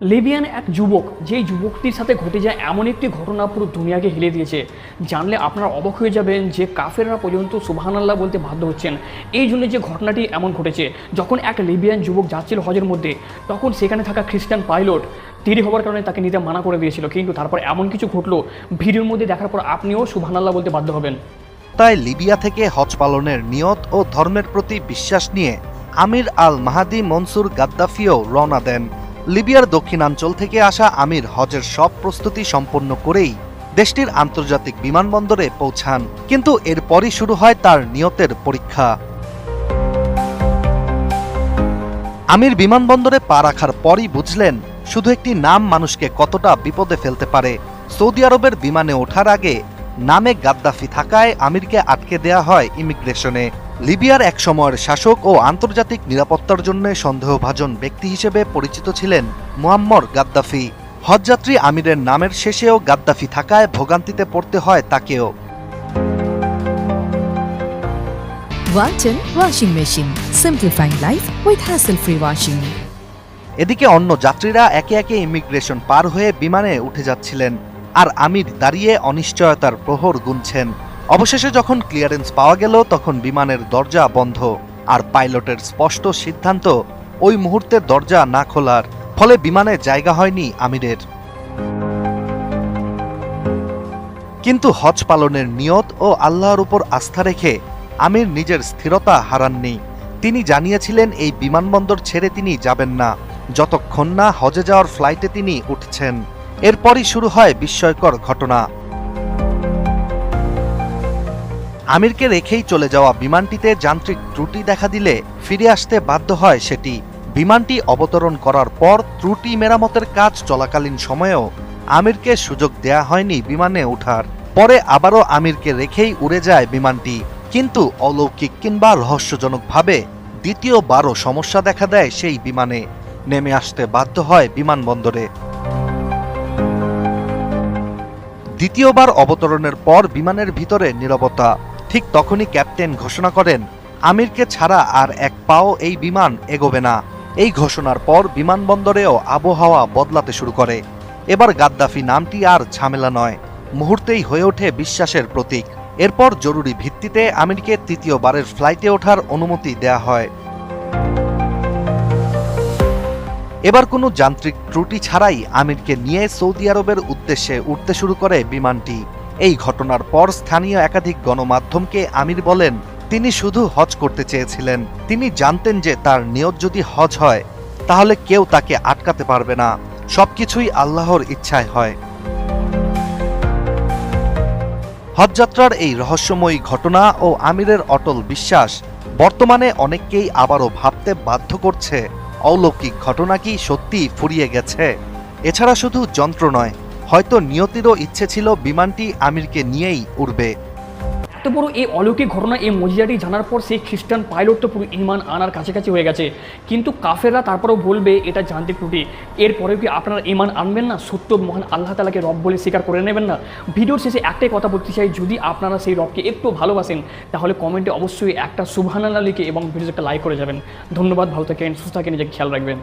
Libyan এক যুবক, যেই যুবকটির সাথে ঘটে যায় এমন একটি ঘটনা পুরো দুনিয়াকে হিলে দিয়েছে। জানলে আপনারা অবাক হয়ে যাবেন যে কাফেররা পর্যন্ত সুবহানাল্লাহ বলতে বাধ্য হচ্ছেন। এই জন্য যে ঘটনাটি এমন ঘটেছে, যখন এক লিবিয়ান যুবক যাচ্ছিল হজের মধ্যে, তখন সেখানে থাকা খ্রিস্টান পাইলট দেরি হওয়ার কারণে তাকে নিতে মানা করে দিয়েছিল। কিন্তু তারপর এমন কিছু ঘটলো, ভিডিওর মধ্যে দেখার পর আপনিও সুবহানাল্লাহ বলতে বাধ্য হবেন। তাই লিবিয়া থেকে হজ পালনের নিয়ত ও ধর্মের প্রতি বিশ্বাস নিয়ে আমির আল মাহাদি মনসুর গাদ্দাফিও রওনা দেন। লিবিয়ার দক্ষিণাঞ্চল থেকে আসা আমির হজের সব প্রস্তুতি সম্পন্ন করেই দেশটির আন্তর্জাতিক বিমানবন্দরে পৌঁছান। কিন্তু এরপরই শুরু হয় তার নিয়তের পরীক্ষা। আমির বিমানবন্দরে পা রাখার পরই বুঝলেন, শুধু একটি নাম মানুষকে কতটা বিপদে ফেলতে পারে। সৌদি আরবের বিমানে ওঠার আগে নামে গাদ্দাফি থাকায় আমিরকে আটকে দেয়া হয় ইমিগ্রেশনে। লিবিয়ার এক সময়ের শাসক ও আন্তর্জাতিক নিরাপত্তার জন্য সন্দেহভাজন ব্যক্তি হিসেবে পরিচিত ছিলেন মুয়াম্মর গাদ্দাফি হজযাত্রী আমিরের নামের শেষেও গাদ্দাফি থাকায় ভোগান্তিতে পড়তে হয় তাকেও. Simplifying life with hassle-free washing. এদিকে অন্য যাত্রীরা একে একে ইমিগ্রেশন পার হয়ে বিমানে উঠে যাচ্ছিলেন আর আমির দাঁড়িয়ে অনিশ্চয়তার প্রহর গুনছেন অবশেষে যখন ক্লিয়ারেন্স পাওয়া গেল, তখন বিমানের দরজা বন্ধ। আর পাইলটের স্পষ্ট সিদ্ধান্ত, ওই মুহূর্তে দরজা না খোলার, ফলে বিমানে জায়গা হয়নি আমিরের। কিন্তু হজ পালনের নিয়ত ও আল্লাহর উপর আস্থা রেখে আমির নিজের স্থিরতা হারাননি। তিনি জানিয়েছিলেন, এই বিমানবন্দর ছেড়ে তিনি যাবেন না। যতক্ষণ না হজে যাওয়ার ফ্লাইটে তিনি উঠছেন। এরপরই শুরু হয় বিস্ময়কর ঘটনা। আমিরকে রেখেই চলে যাওয়া বিমানটিতে যান্ত্রিক ত্রুটি দেখা দিলে ফিরে আসতে বাধ্য হয় সেটি। বিমানটি অবতরণ করার পর ত্রুটি মেরামতের কাজ চলাকালীন সময়েও আমিরকে সুযোগ দেয়া হয়নি বিমানে ওঠার পরে আবারও আমিরকে রেখেই উড়ে যায় বিমানটি। কিন্তু অলৌকিক কিংবা রহস্যজনকভাবে দ্বিতীয়বারও সমস্যা দেখা দেয় সেই বিমানে। নেমে আসতে বাধ্য হয় বিমানবন্দরে। দ্বিতীয়বার অবতরণের পর বিমানের ভিতরে নীরবতা। ঠিক তখনই ক্যাপ্টেন ঘোষণা করেন, আমিরকে ছাড়া আর এক পাও এই বিমান এগোবে না। এই ঘোষণার পর বিমানবন্দরেও আবহাওয়া বদলাতে শুরু করে। এবার গাদ্দাফি নামটি আর ঝামেলা নয়, মুহূর্তেই হয়ে ওঠে বিশ্বাসের প্রতীক। এরপর জরুরি ভিত্তিতে আমিরকে তৃতীয়বারের ফ্লাইটে ওঠার অনুমতি দেয়া হয়। এবার কোনো যান্ত্রিক ত্রুটি ছাড়াই আমিরকে নিয়ে সৌদি আরবের উদ্দেশ্যে উঠতে শুরু করে বিমানটি। এই ঘটনার পর স্থানীয় একাধিক গণমাধ্যমকে আমির বলেন, তিনি শুধু হজ করতে চেয়েছিলেন। তিনি জানতেন যে তার নিয়ত যদি হজ হয়, তাহলে কেউ তাকে আটকাতে পারবে না। সবকিছুই আল্লাহর ইচ্ছায় হয়। হজযাত্রার এই রহস্যময়ী ঘটনা ও আমিরের অটল বিশ্বাস বর্তমানে অনেককেই আবারও ভাবতে বাধ্য করছে। অলৌকিক ঘটনা কি সত্যি ফুরিয়ে গেছে? এছাড়া শুধু যন্ত্র নয় হয়তো নিয়তিরও ইচ্ছে ছিল বিমানটি আমিরকে নিয়েই উড়বে। এত বড় এই অলৌকিক ঘটনা এই মজিয়াটি জানার পর সেই খ্রিস্টান পাইলট তো পুরো ইমান আনার কাছাকাছি হয়ে গেছে। কিন্তু কাফেররা তারপরেও বলবে, এটা যান্ত্রিক ত্রুটি। এরপরেও কি আপনারা ইমান আনবেন না? সত্য মহান আল্লাহ তালাকে রব বলে স্বীকার করে নেবেন না? ভিডিওর শেষে একটাই কথা বলতে চাই, যদি আপনারা সেই রবকে একটু ভালোবাসেন, তাহলে কমেন্টে অবশ্যই একটা সুবহানাল্লাহ লিখে এবং ভিডিও একটা লাইক করে যাবেন। ধন্যবাদ, ভালো থাকেন, সুস্থ থাকেন, নিজেকে খেয়াল রাখবেন।